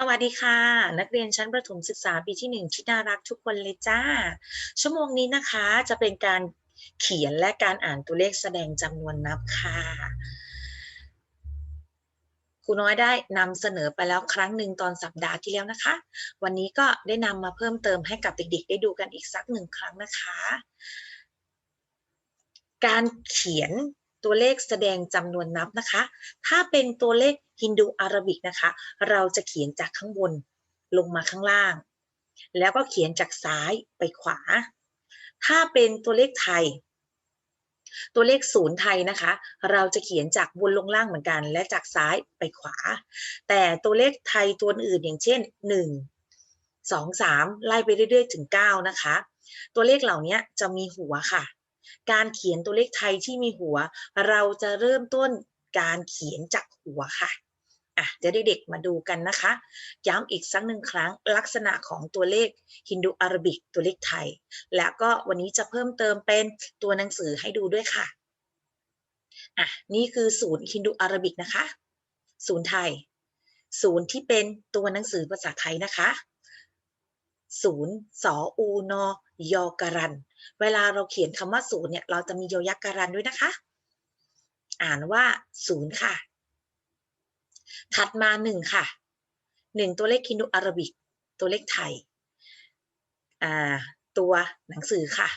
สวัสดีค่ะ นักเรียนชั้นประถมศึกษาปีที่1ที่น่ารักทุกคนเลยจ้า ชั่วโมงนี้นะคะจะเป็นการเขียนและการอ่านตัวเลขแสดงจำนวนนับค่ะครูน้อยได้นำเสนอไปแล้วครั้งหนึ่งตอนสัปดาห์ที่แล้วนะคะ วันนี้ก็ได้นำมาเพิ่มเติมให้กับเด็กๆ ได้ดูกันอีกสักหนึ่งครั้งนะคะ การเขียน ตัวเลขแสดงจำนวนนับนะคะ ถ้าเป็นตัวเลขฮินดูอาราบิกนะคะ เราจะเขียนจากข้างบนลงมาข้างล่าง แล้วก็เขียนจากซ้ายไปขวา ถ้าเป็นตัวเลขไทย ตัวเลขศูนย์ไทยนะคะ เราจะเขียนจากบนลงล่างเหมือนกัน และจากซ้ายไปขวา แต่ตัวเลขไทยตัวอื่นอย่างเช่น 1 2 3 ไล่ไปเรื่อยๆ ถึง 9 นะคะ ตัวเลขเหล่านี้จะมีหัวค่ะ การเขียนตัวเลขไทยที่มีหัว เราจะเริ่มต้นการเขียนจากหัวค่ะอะเดี๋ยวเด็กๆมาดูกันนะคะ ย้ำอีกสักหนึ่งครั้งลักษณะของตัวเลขฮินดูอารบิกตัวเลขไทย แล้วก็วันนี้จะเพิ่มเติมเป็นตัวหนังสือให้ดูด้วยค่ะอะนี่คือศูนย์ฮินดูอารบิกนะคะ ศูนย์ไทย ศูนย์ที่เป็นตัวหนังสือภาษาไทยนะคะ ศูนย์สออูนอยอการัน เวลาเราเขียนคำว่าศูนย์เนี่ยเราจะมียอยักการันด้วยนะคะ อ่านว่าศูนย์ค่ะ ถัดมาหนึ่งค่ะหนึ่งตัวเลขคินดูอารบิก ตัวเลขไทย อ่า ตัวหนังสือค่ะ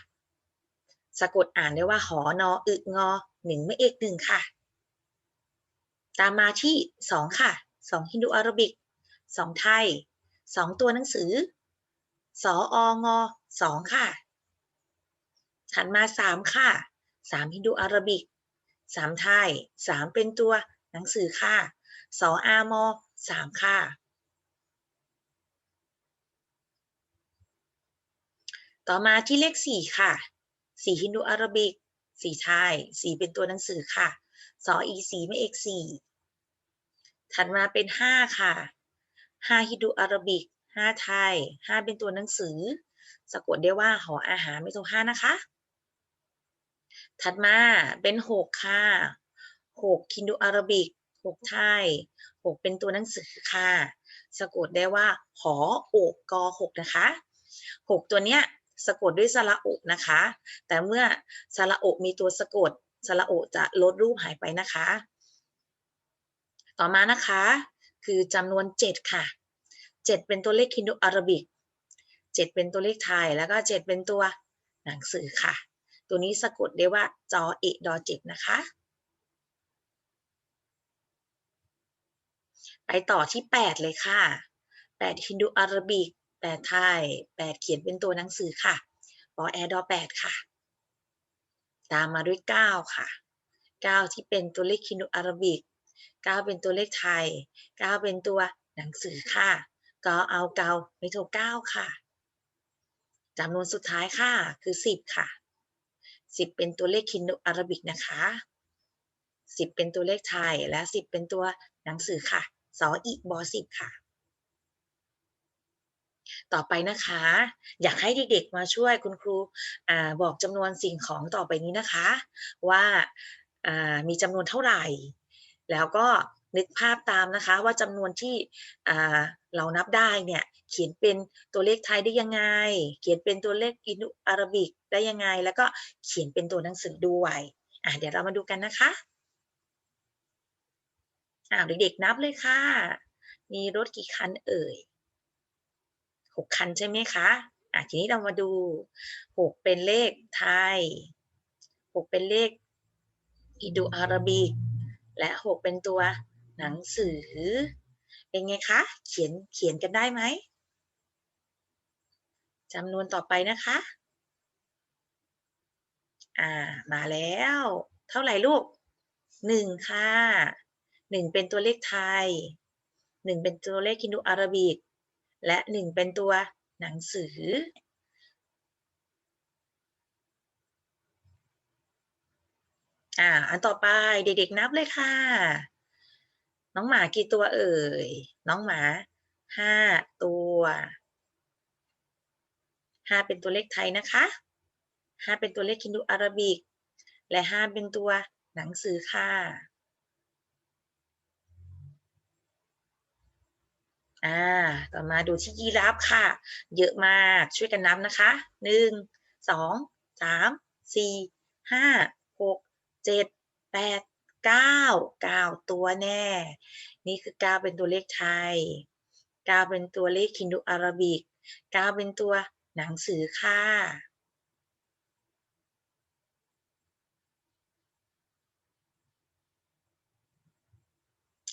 สะกดอ่านได้ว่าหอนออึงอหนึ่งไม่เอกหนึ่งค่ะ ตามมาที่สองค่ะสองฮินดูอารบิกสองไทยสองตัวหนังสือ สอองอสองค่ะ ถัดมาสามค่ะสามฮินดูอารบิกสามไทยสามเป็นตัวหนังสือค่ะสออามอสามค่ะ ต่อมาที่เลขสี่ค่ะสี่ฮินดูอารบิกสี่ไทยสี่เป็นตัวหนังสือค่ะสออีสีไม่เอกสี่ถัดมาเป็นห้าค่ะห้าฮินดูอารบิก ห้าไทยห้าเป็นตัวหนังสือ สะกดได้ว่าหออาหารไม่ถูกห้านะคะ ถัดมาเป็นหกค่ะหกคินดูอารบิกหกไทยหกเป็นตัวหนังสือค่ะ สะกดได้ว่าหอโอกกอหกนะคะหกตัวเนี้ยสะกดด้วยสระอุนะคะ แต่เมื่อสระอุมีตัวสะกดสระอุจะลดรูปหายไปนะคะ ต่อมานะคะ คือจำนวนเจ็ดค่ะ 7 เป็นตัวเลขคินดูอารบิก 7 เป็นตัวเลขไทย แล้วก็ 7 เป็นตัวหนังสือค่ะ ตัวนี้สะกดได้ว่าจอเอดอเจ็ดนะคะ ไปต่อที่ 8 เลยค่ะ 8ฮินดูอารบิก 8 ไทย 8 เขียนเป็นตัวหนังสือค่ะปอแอดอ8ค่ะ ตามมาด้วย 9 ค่ะ 9 ที่เป็นตัวเลขคินดูอารบิก 9 เป็นตัวเลขไทย 9 เป็นตัวหนังสือค่ะ ก็เอาเกาไม่โทเก้าค่ะจำนวนสุดท้ายค่ะคือสิบค่ะสิบเป็นตัวเลขคินโดอารบิกนะคะสิบเป็นตัวเลขไทยและสิบเป็นตัวหนังสือค่ะสออีบอสิบค่ะ ต่อไปนะคะ อยากให้เด็กๆมาช่วยคุณครูอบอกจำนวนสิ่งของต่อไปนี้นะคะ ว่ามีจำนวนเท่าไหร่ แล้วก็ นึกภาพตามนะคะว่าจำนวนที่เรานับได้เนี่ยเขียนเป็นตัวเลขไทยได้ยังไง เขียนเป็นตัวเลขอินอาราบิกได้ยังไง แล้วก็เขียนเป็นตัวหนังสือด้วยอะเดี๋ยวเรามาดูกันนะคะอ่าเด็กๆนับเลยค่ะ มีรถกี่คันเอ่ยหกคันใช่ไหมคะอะทีนี้เรามาดูหกเป็นเลขไทยหกเป็นเลขอินโดอาราบิกและหกเป็นตัว หนังสือ เป็นไงคะ เขียนเขียนกันได้ไหมจำนวนต่อไปนะคะ อ่า มาแล้ว เท่าไหร่ลูกหนึ่งค่ะหนึ่งเป็นตัวเลขไทยหนึ่งเป็นตัวเลขคินดูอาราบิก และหนึ่งเป็นตัวหนังสือ อ่า อันต่อไปเด็กๆนับเลยค่ะ น้องหมากี่ตัวเอ่ย น้องหมาห้าตัวห้าเป็นตัวเลขไทยนะคะห้าเป็นตัวเลขคินดูอาราบิก และห้าเป็นตัวหนังสือค่ะอ่า ต่อมาดูที่ยีราฟค่ะ เยอะมากช่วยกันนับนะคะหนึ่งสองสามสี่ห้าหกเจ็ดแปด เก้าเก้าตัวแน่ นี่คือเก้าเป็นตัวเลขไทยเก้าเป็นตัวเลขคินดูอาราบิกเก้าเป็นตัวหนังสือค่ะ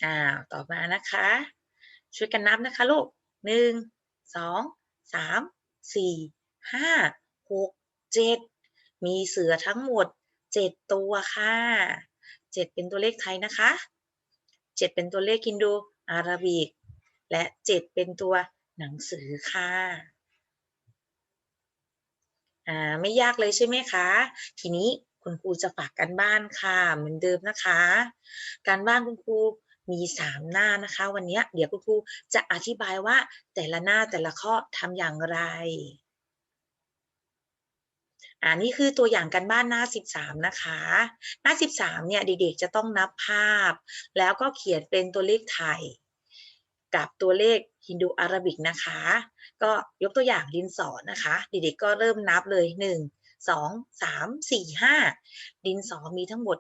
อ่าต่อมานะคะ ช่วยกันนับนะคะลูก หนึ่ง สอง สาม สี่ ห้า หก เจ็ด มีเสือทั้งหมดเจ็ดตัวค่ะ เจ็ดเป็นตัวเลขไทยนะคะเจ็ดเป็นตัวเลขคินดูอาราบิก และเจ็ดเป็นตัวหนังสือค่ะอ่าไม่ยากเลยใช่ไหมคะ ทีนี้คุณครูจะฝากกันบ้านค่ะเหมือนเดิมนะคะ การบ้านคุณครูมีสามหน้านะคะ วันนี้เดี๋ยวคุณครูจะอธิบายว่าแต่ละหน้าแต่ละข้อทำอย่างไร อ่านี่คือตัวอย่างกันบ้านหน้า 13 นะคะ หน้า 13 เนี่ยเด็กๆจะต้องนับภาพ แล้วก็เขียนเป็นตัวเลขไทย กับตัวเลขฮินดูอาราบิกนะคะ ก็ยกตัวอย่างดินสอนะคะ เด็กๆก็เริ่มนับเลย 1 2 3 4 5 ดินสอมีทั้งหมด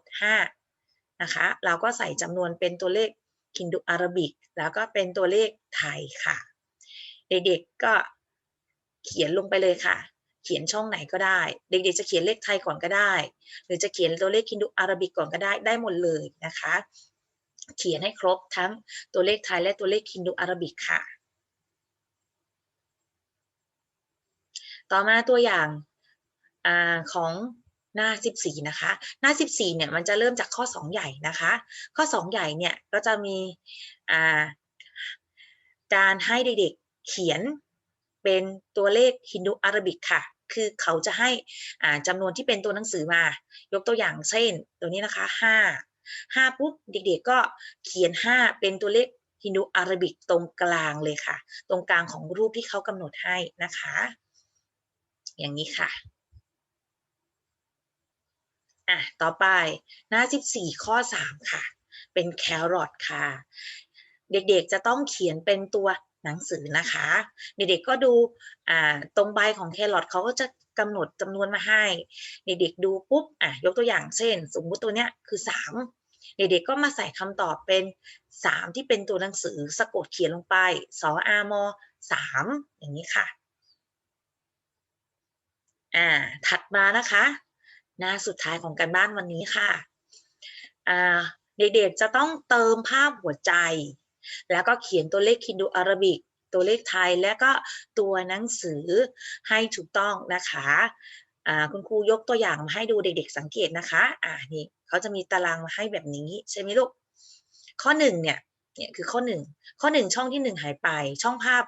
5 นะคะ เราก็ใส่จำนวนเป็นตัวเลขฮินดูอาราบิก แล้วก็เป็นตัวเลขไทยค่ะ เด็กๆก็เขียนลงไปเลยค่ะ เขียนช่องไหนก็ได้ เด็กๆจะเขียนเลขไทยก่อนก็ได้ หรือจะเขียนตัวเลขคินดูอาราบิกก่อนก็ได้ได้หมดเลยนะคะ เขียนให้ครบทั้งตัวเลขไทยและตัวเลขคินดูอาราบิกค่ะ ต่อมาตัวอย่างอของหน้า 14 นะคะ หน้า 14 เนี่ย มันจะเริ่มจากข้อ 2 ใหญ่นะคะ ข้อ 2 ใหญ่ เนี่ย ก็จะมีการให้เด็กๆ เขียนเป็นตัวเลขฮินดูอาราบิกค่ะ คือเขาจะให้จำนวนที่เป็นตัวหนังสือมา ยกตัวอย่างเช่น ตัวนี้นะคะ 5 5 ปุ๊บเด็กๆก็เขียน 5 เป็นตัวเลขฮินดูอารบิกตรงกลางเลยค่ะ ตรงกลางของรูปที่เขากำหนดให้นะคะ อย่างนี้ค่ะอะต่อไปหน้า 14 ข้อ 3 ค่ะ เป็นแครอทค่ะ เด็กๆจะต้องเขียนเป็นตัว หนังสือนะคะ เด็กๆก็ดูตรงใบของแครอทเขาก็จะกำหนดจำนวนมาให้ เด็กๆดูปุ๊บอะยกตัวอย่างเช่น สมมุติตัวเนี้ยคือ3เด็กๆก็มาใส่คำตอบเป็น 3 ที่เป็นตัวหนังสือสะกดเขียนลงไปสออาม3อย่างนี้ค่ะอ่าถัดมานะคะ หน้าสุดท้ายของการบ้านวันนี้ค่ะอ่าเด็กๆจะต้องเติมภาพหัวใจ แล้วก็เขียนตัวเลขคินดูอาราบิก ตัวเลขไทยและก็ตัวหนังสือให้ถูกต้องนะคะคุณครูยกตัวอย่างมาให้ดูเด็กๆสังเกตนะคะ อ่านี่เขาจะมีตารางมาให้แบบนี้ใช่ไหมลูก ข้อหนึ่งเนี่ยเนี่ยคือข้อหนึ่งข้อหนึ่งช่องที่หนึ่งหายไป ช่องภาพ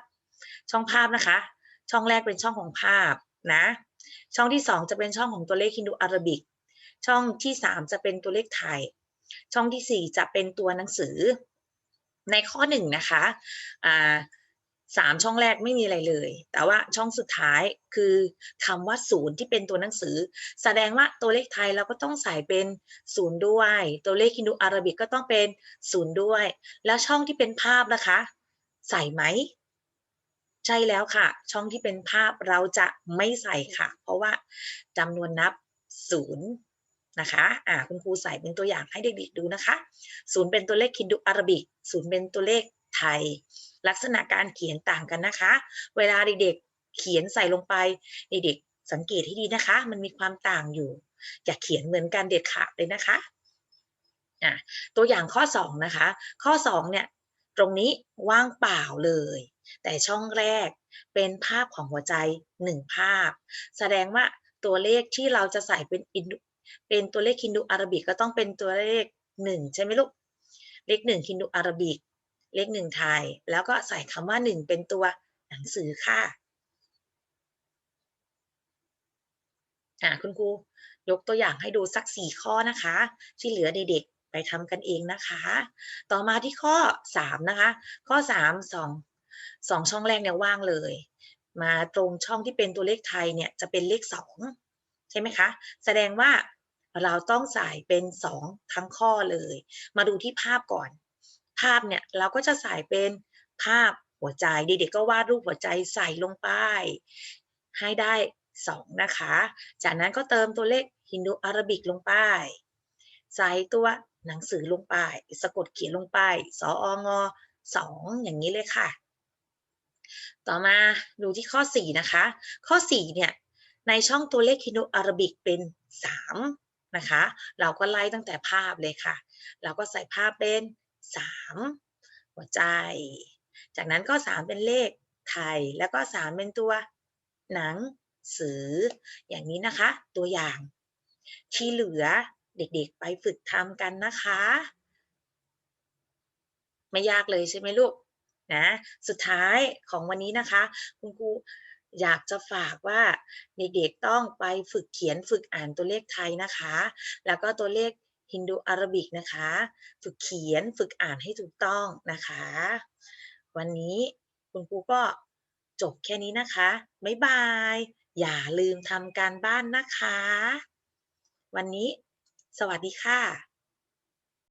ช่องภาพนะคะ ช่องแรกเป็นช่องของภาพนะ ช่องที่สองจะเป็นช่องของตัวเลขคินดูอาราบิก ช่องที่สามจะเป็นตัวเลขไทย ช่องที่สี่จะเป็นตัวหนังสือ ในข้อหนึ่งนะคะสามช่องแรกไม่มีอะไรเลย แต่ว่าช่องสุดท้ายคือคำว่าศูนย์ที่เป็นตัวหนังสือ แสดงว่าตัวเลขไทยเราก็ต้องใส่เป็นศูนย์ด้วย ตัวเลขฮินดูอาราบิกก็ต้องเป็นศูนย์ด้วย แล้วช่องที่เป็นภาพนะคะ ใส่ไหมใช่แล้วค่ะ ช่องที่เป็นภาพเราจะไม่ใส่ค่ะ เพราะว่าจำนวนนับศูนย์ นะคะอ่าคุณครูใส่เป็นตัวอย่างให้เด็กๆดูนะคะศูนย์เป็นตัวเลขคินดูอารบิกศูนย์เป็นตัวเลขไทย ลักษณะการเขียนต่างกันนะคะ เวลาเด็กๆเขียนใส่ลงไปเด็กๆสังเกตให้ดีนะคะ มันมีความต่างอยู่อย่าเขียนเหมือนกันเด็ดขาดเลยนะคะอ่าตัวอย่างข้อ 2 นะคะ ข้อ 2 เนี่ยตรงนี้ว่างเปล่าเลย แต่ช่องแรกเป็นภาพของหัวใจ 1 ภาพ แสดงว่าตัวเลขที่เราจะใส่เป็น เป็นตัวเลขคินดูอาราบิกก็ต้องเป็นตัวเลขหนึ่งใช่ไหมลูก เลขหนึ่งคินดูอาราบิก เลขหนึ่งไทย แล้วก็ใส่คำว่าหนึ่งเป็นตัวหนังสือค่ะอ่าคุณครูยกตัวอย่างให้ดูสักสี่ข้อนะคะ ที่เหลือเด็กๆไปทำกันเองนะคะ ต่อมาที่ข้อสามนะคะ ข้อสามสองสองช่องแรกเนี่ยว่างเลย มาตรงช่องที่เป็นตัวเลขไทยเนี่ยจะเป็นเลขสองใช่ไหมคะ แสดงว่า เราต้องใส่เป็น 2 ทั้งข้อเลย มาดูที่ภาพก่อน ภาพเนี่ยเราก็จะใส่เป็นภาพหัวใจเด็กๆก็วาดรูปหัวใจใส่ลงไป ให้ได้สองนะคะ จากนั้นก็เติมตัวเลขฮินดูอารบิกลงไป ใส่ตัวหนังสือลงไป สะกดเขียนลงไปสอองสองอย่างนี้เลยค่ะ ต่อมาดูที่ข้อ 4 นะคะ ข้อ 4 เนี่ย ในช่องตัวเลขฮินดูอารบิกเป็น 3 นะคะ เราก็ไล่ตั้งแต่ภาพเลยค่ะ เราก็ใส่ภาพเป็น3หัวใจ จากนั้นก็ 3 เป็นเลขไทย แล้วก็ 3 เป็นตัวหนังสือ อย่างนี้นะคะ ตัวอย่าง ที่เหลือเด็กๆไปฝึกทำกันนะคะ ไม่ยากเลยใช่ไหมลูกนะ สุดท้ายของวันนี้นะคะ คุณครู อยากจะฝากว่าเด็กๆต้องไปฝึกเขียนฝึกอ่านตัวเลขไทยนะคะ แล้วก็ตัวเลขฮินดูอารบิกนะคะ ฝึกเขียนฝึกอ่านให้ถูกต้องนะคะ วันนี้คุณครูก็จบแค่นี้นะคะ บ๊ายบาย อย่าลืมทำการบ้านนะคะ วันนี้สวัสดีค่ะ